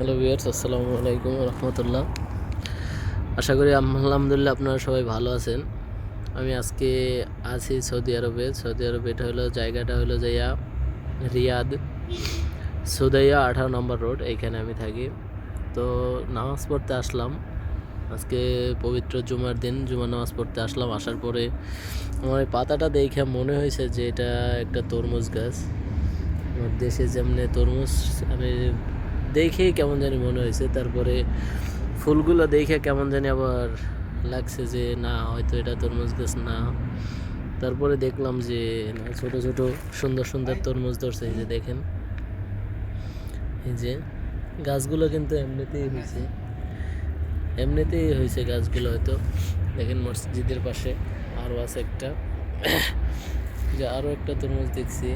Hello viewers, আসসালামু আলাইকুম রহমতুল্লাহ। আশা করি আলহামদুলিল্লাহ আপনারা সবাই ভালো আছেন। আমি আজকে আছি সৌদি আরবে। সৌদি আরবে এটা হলো জায়গাটা হলো যাইয়া রিয়াদ। সুদাইয়া আঠারো নম্বর রোড এইখানে আমি থাকি। তো নামাজ পড়তে আসলাম। আজকে পবিত্র জুমার দিন, জুমার নামাজ পড়তে আসলাম। আসার পরে আমার পাতাটা দেখে মনে হয়েছে যে এটা একটা তরমুজ গাছ। আমার দেশে যেমনি তরমুজ, আমি দেখেই কেমন জানি মনে হয়েছে, তারপরে ফুলগুলো দেখে কেমন জানি আবার লাগছে যে, না, হয়তো এটা তরমুজ গাছ না। তারপরে দেখলাম যে ছোট ছোট, সুন্দর সুন্দর তরমুজ ধরছে, এই যে দেখেন। এই যে, গাছগুলো কিন্তু এমনিতেই হয়েছে। এমনিতেই হয়েছে গাছগুলো হয়তো। দেখেন মসজিদের পাশে আরও আছে একটা। যে আরও একটা তরমুজ দেখছি।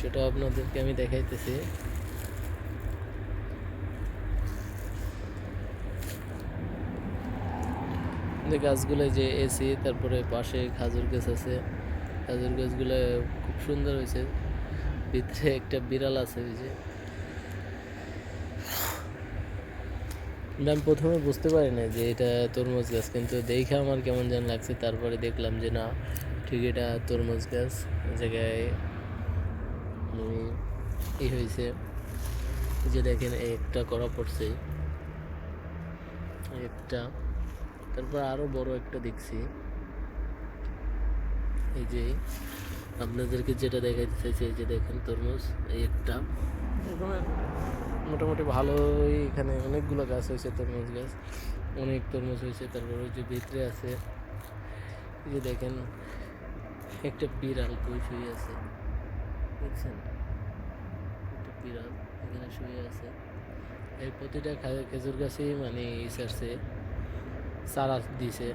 সেটা আপনাদেরকে আমি দেখাইতেছি। গাছগুলো যে এসি তারপরে পাশে খাজুর গাছ আছে। খাজুর গাছগুলো খুব সুন্দর হয়েছে। ভিতরে একটা বিড়াল আছে ওই যে। আমি প্রথমে বুঝতে পারি না যে এটা তরমুজ গাছ, কিন্তু দেখে আমার কেমন যেন লাগছে। তারপরে দেখলাম যে না, ঠিক এটা তরমুজ গাছ। জায়গায় আমি এই হয়েছে। যে দেখেন, একটা করা পড়ছে। একটা। তারপর আরও বড় একটা দেখছি। এই যে আপনাদেরকে যেটা দেখাইতে চাইছি, এই যে দেখেন তরমুজ, এই একটা। মোটামুটি ভালোই এখানে অনেকগুলো গাছ হয়েছে, তরমুজ গাছ। অনেক তরমুজ হয়েছে। তারপর ওই যে ভিতরে আছে। এই যে দেখেন, একটা বিড়াল কই আছে। দেখছেন? একটা বিড়াল এখানে শুয়ে আছে। এই প্রতিটা খেজুর গাছেই মানে ইসারছে চারা দিছে।